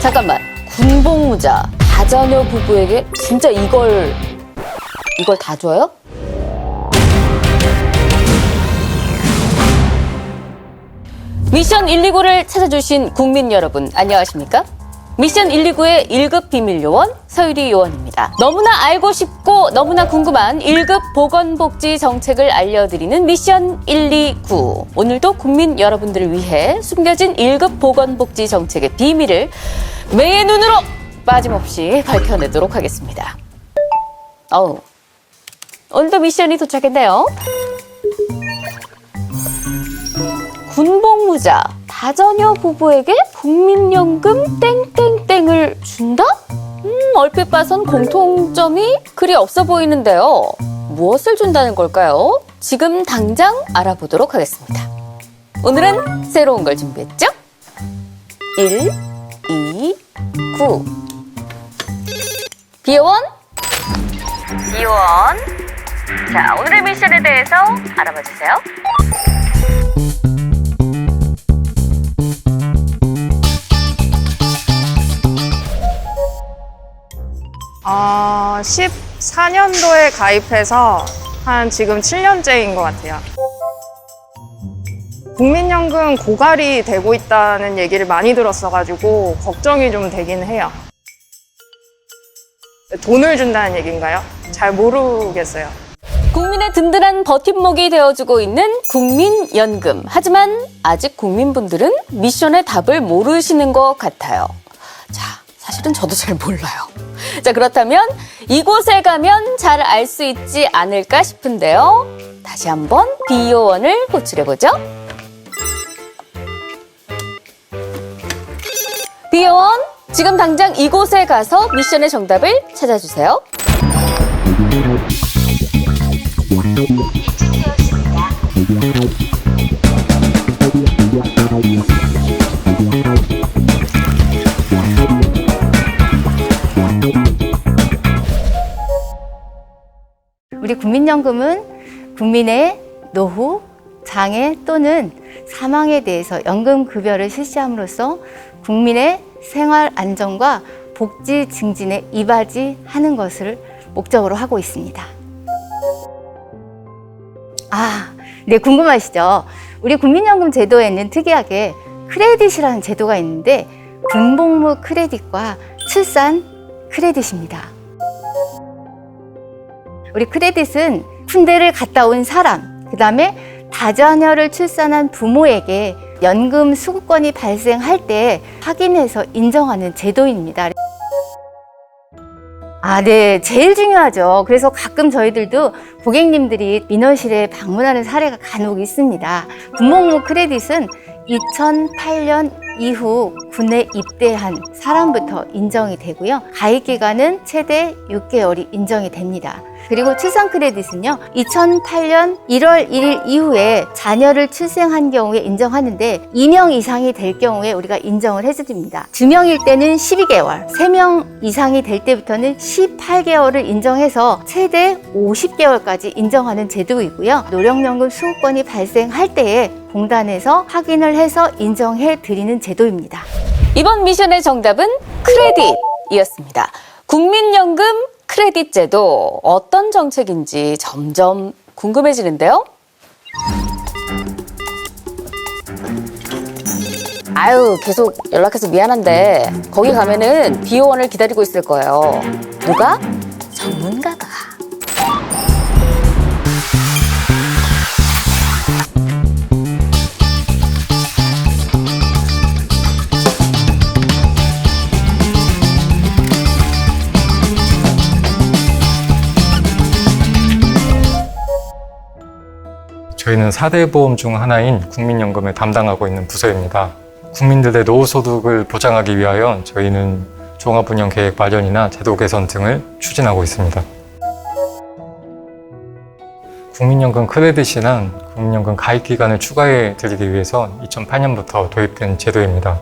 잠깐만. 군복무자, 다자녀 부부에게 진짜 이걸, 이걸 다 줘요? 미션 129를 찾아주신 국민 여러분, 안녕하십니까? 미션 129의 1급 비밀 요원 서유리 요원입니다. 너무나 알고 싶고 너무나 궁금한 1급 보건복지 정책을 알려드리는 미션 129. 오늘도 국민 여러분들을 위해 숨겨진 1급 보건복지 정책의 비밀을 매의 눈으로 빠짐없이 밝혀내도록 하겠습니다. 어우, 오늘도 미션이 도착했네요. 군복무자 다자녀 부부에게 국민연금 땡땡땡을 준다? 음, 얼핏 봐선 공통점이 그리 없어 보이는데요. 무엇을 준다는 걸까요? 지금 당장 알아보도록 하겠습니다. 오늘은 새로운 걸 준비했죠? 1, 2, 9. 비원? 비원. 자, 오늘의 미션에 대해서 알아봐 주세요. 어, 14년도에 가입해서 한 지금 7년째인 것 같아요. 국민연금 고갈이 되고 있다는 얘기를 많이 들었어가지고 걱정이 좀 되긴 해요. 돈을 준다는 얘기인가요? 잘 모르겠어요. 국민의 든든한 버팀목이 되어주고 있는 국민연금. 하지만 아직 국민분들은 미션의 답을 모르시는 것 같아요. 자, 사실은 저도 잘 몰라요. 자, 그렇다면 이곳에 가면 잘 알 수 있지 않을까 싶은데요. 다시 한번 비요원을 호출해보죠. 비요원, 지금 당장 이곳에 가서 미션의 정답을 찾아주세요. 우리 국민연금은 국민의 노후, 장애 또는 사망에 대해서 연금 급여를 실시함으로써 국민의 생활 안정과 복지 증진에 이바지하는 것을 목적으로 하고 있습니다. 아, 네, 궁금하시죠? 우리 국민연금 제도에는 특이하게 크레딧이라는 제도가 있는데 군복무 크레딧과 출산 크레딧입니다. 우리 크레딧은 군대를 갔다 온 사람, 그 다음에 다자녀를 출산한 부모에게 연금 수급권이 발생할 때 확인해서 인정하는 제도입니다. 아, 네. 제일 중요하죠. 그래서 가끔 저희들도 고객님들이 민원실에 방문하는 사례가 간혹 있습니다. 군복무 크레딧은 2008년 이후 군에 입대한 사람부터 인정이 되고요. 가입 기간은 최대 6개월이 인정이 됩니다. 그리고 출산 크레딧은요, 2008년 1월 1일 이후에 자녀를 출생한 경우에 인정하는데 2명 이상이 될 경우에 우리가 인정을 해드립니다. 2명일 때는 12개월, 3명 이상이 될 때부터는 18개월을 인정해서 최대 50개월까지 인정하는 제도이고요. 노령연금 수급권이 발생할 때에 공단에서 확인을 해서 인정해 드리는 제도입니다. 이번 미션의 정답은 크레딧이었습니다. 국민연금 크레딧 제도 어떤 정책인지 점점 궁금해지는데요. 아유, 계속 연락해서 미안한데 거기 가면은 비요원을 기다리고 있을 거예요. 누가? 전문가가. 저희는 4대 보험 중 하나인 국민연금을 담당하고 있는 부서입니다. 국민들의 노후소득을 보장하기 위하여 저희는 종합운영 계획 마련이나 제도 개선 등을 추진하고 있습니다. 국민연금 크레딧이란 국민연금 가입 기간을 추가해 드리기 위해서 2008년부터 도입된 제도입니다.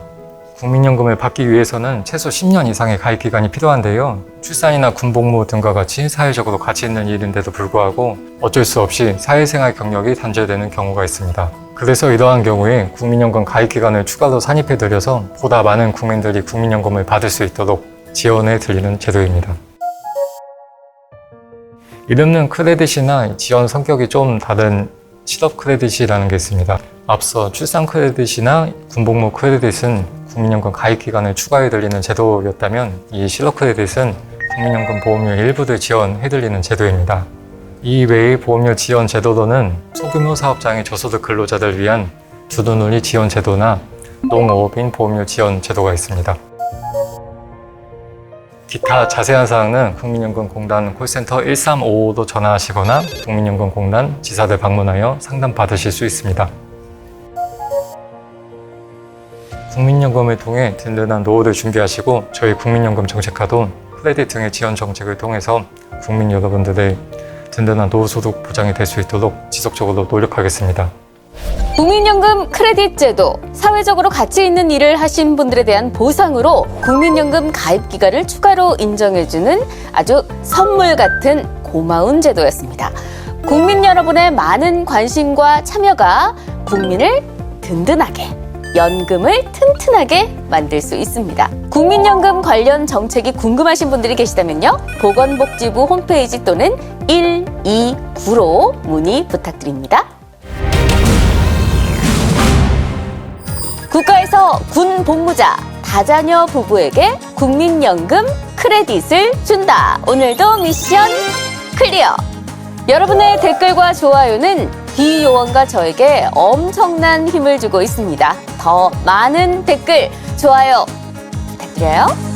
국민연금을 받기 위해서는 최소 10년 이상의 가입 기간이 필요한데요. 출산이나 군복무 등과 같이 사회적으로 가치 있는 일인데도 불구하고 어쩔 수 없이 사회생활 경력이 단절되는 경우가 있습니다. 그래서 이러한 경우에 국민연금 가입 기간을 추가로 산입해 드려서 보다 많은 국민들이 국민연금을 받을 수 있도록 지원해 드리는 제도입니다. 이름은 크레딧이나 지원 성격이 좀 다른 실업 크레딧이라는 게 있습니다. 앞서 출산 크레딧이나 군복무 크레딧은 국민연금 가입 기간을 추가해 드리는 제도였다면 이 실업 크레딧은 국민연금 보험료 일부를 지원해 드리는 제도입니다. 이 외의 보험료 지원 제도로는 소규모 사업장의 저소득 근로자들 위한 주도놀이 지원 제도나 농업인 보험료 지원 제도가 있습니다. 기타 자세한 사항은 국민연금공단 콜센터 1355로 전화하시거나 국민연금공단 지사들 방문하여 상담 받으실 수 있습니다. 국민연금을 통해 든든한 노후를 준비하시고 저희 국민연금 정책화도 크레딧 등의 지원 정책을 통해서 국민 여러분들의 든든한 노후 소득 보장이 될 수 있도록 지속적으로 노력하겠습니다. 국민연금 크레딧 제도, 사회적으로 가치 있는 일을 하신 분들에 대한 보상으로 국민연금 가입 기간을 추가로 인정해주는 아주 선물 같은 고마운 제도였습니다. 국민 여러분의 많은 관심과 참여가 국민을 든든하게, 연금을 튼튼하게 만들 수 있습니다. 국민연금 관련 정책이 궁금하신 분들이 계시다면요. 보건복지부 홈페이지 또는 129로 문의 부탁드립니다. 국가에서 군 복무자 다자녀 부부에게 국민연금 크레딧을 준다. 오늘도 미션 클리어. 여러분의 댓글과 좋아요는 비요원과 저에게 엄청난 힘을 주고 있습니다. 더 많은 댓글, 좋아요 부탁드려요.